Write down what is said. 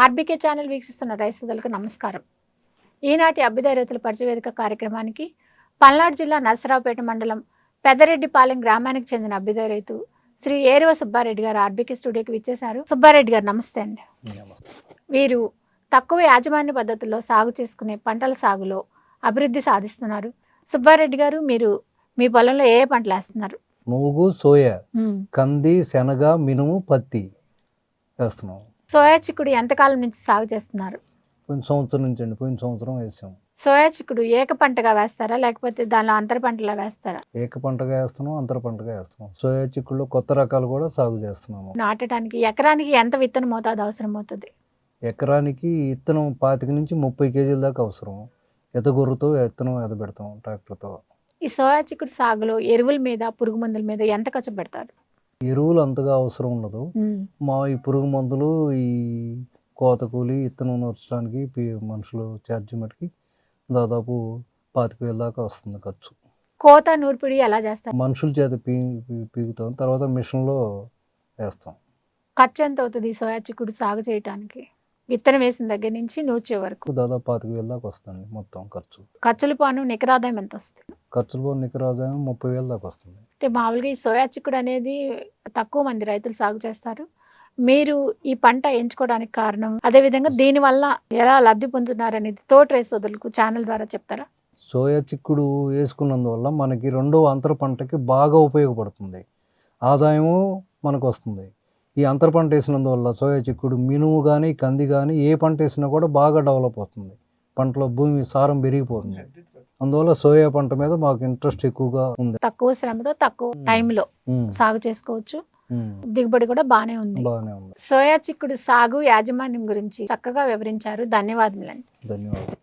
RBK channel వీక్షిస్తున్న రైతులకు నమస్కారం. ఈనాటి అభ్యుదయ రైతుల పరిచయవేదిక కార్యక్రమానికి పల్నాడు జిల్లా నరసరావుపేట మండలం పెద్దరెడ్డిపాలెం గ్రామానికి చెందిన అభ్యుదయ రైతు శ్రీ ఏరువ సుబ్బారెడ్డి గారు ఆర్బీకే స్టూడియోకి విచ్చేశారు. సుబ్బారెడ్డి గారు నమస్తే అండి. వీరు తక్కువ యాజమాన్య పద్ధతుల్లో సాగు చేసుకునే పంటల సాగులో అభివృద్ధి సాధిస్తున్నారు. సుబ్బారెడ్డి గారు మీరు మీ పొలంలో ఏ ఏ పంటలు వేస్తున్నారు? నువ్వు సోయా. కంది శనగ మినుము పత్తి వేస్తున్నాం సోయా చిక్కుడు ఎంతకాలం నుంచి సాగు చేస్తున్నారు? పోయిన సంవత్సరం నుంచి అండి పోయిన సంవత్సరం వేసాం. సోయా చిక్కుడు ఏక పంటగా వేస్తారా లేకపోతే దానిలో అంతర పంటలా వేస్తారా? ఏక పంటగా వేస్తున్నాం అంతర పంటగా వేస్తున్నాం. సోయా చిక్కుల్లో కొత్త రకాలు కూడా సాగు చేస్తున్నాము. నాటడానికి ఎకరానికి ఎంత విత్తన మోతాదు అవసరం అవుతుంది? ఎకరానికి విత్తనం పాతిక నుంచి ముప్పై కేజీల దాకా అవసరం. ఎదగొర్రుతో విత్తనం ఎదబెడతాం ట్రాక్టర్తో. ఈ సోయా చిక్కుడు సాగులో ఎరువుల మీద పురుగు మందుల మీద ఎంత ఖర్చు పెడతారు? ఎరువులు అంతగా అవసరం ఉండదు. మా ఈ పురుగు మందులు ఈ కోత కూలి విత్తనం నొచ్చడానికి పి- మనుషులు ఛార్జీ మటుకి దాదాపు పాతిక వేల దాకా వస్తుంది ఖర్చు. కోత నూర్పిడి ఎలా చేస్తారు? మనుషుల చేత పీ పీ- పీకుతాం. తర్వాత మిషన్లో వేస్తాం. ఖర్చు ఎంత అవుతుంది సోయా చిక్కుడు సాగు చేయడానికి విత్తనం వేసిన దగ్గర నుంచి నూర్చే వరకు. దాదాపు పాతిక వేల దాకా వస్తుంది మొత్తం ఖర్చు. ఖర్చుల పాను నికరాదాయం ఎంత వస్తుంది? ఖర్చులు పోను నికర ఆదాయం ముప్పై వేల దాకా వస్తుంది. అంటే మామూలుగా ఈ సోయా చిక్కుడు అనేది తక్కువ మంది రైతులు సాగు చేస్తారు. మీరు ఈ పంట ఎంచుకోవడానికి కారణం అదేవిధంగా దీనివల్ల ఎలా లబ్ధి పొందుతున్నారు అనేది తోట రైతు సోదరులకు ఛానల్ ద్వారా చెప్తారా? సోయా చిక్కుడు వేసుకున్నందువల్ల మనకి రెండో అంతర పంటకి బాగా ఉపయోగపడుతుంది. ఆదాయము మనకు వస్తుంది ఈ అంతర పంట వేసినందువల్ల సోయా చిక్కుడు మినుము కానీ కంది కానీ ఏ పంట వేసినా కూడా బాగా డెవలప్ అవుతుంది. పంటలో భూమి సారం పెరిగిపోతుంది. అందువల్ల సోయా పంట మీద మాకు ఇంట్రెస్ట్ ఎక్కువగా ఉంది. తక్కువ శ్రమతో తక్కువ టైంలో సాగు చేసుకోవచ్చు. దిగుబడి కూడా బాగానే ఉంది. సోయా చిక్కుడు సాగు యాజమాన్యం గురించి చక్కగా వివరించారు. ధన్యవాదములండి. ధన్యవాదాలు.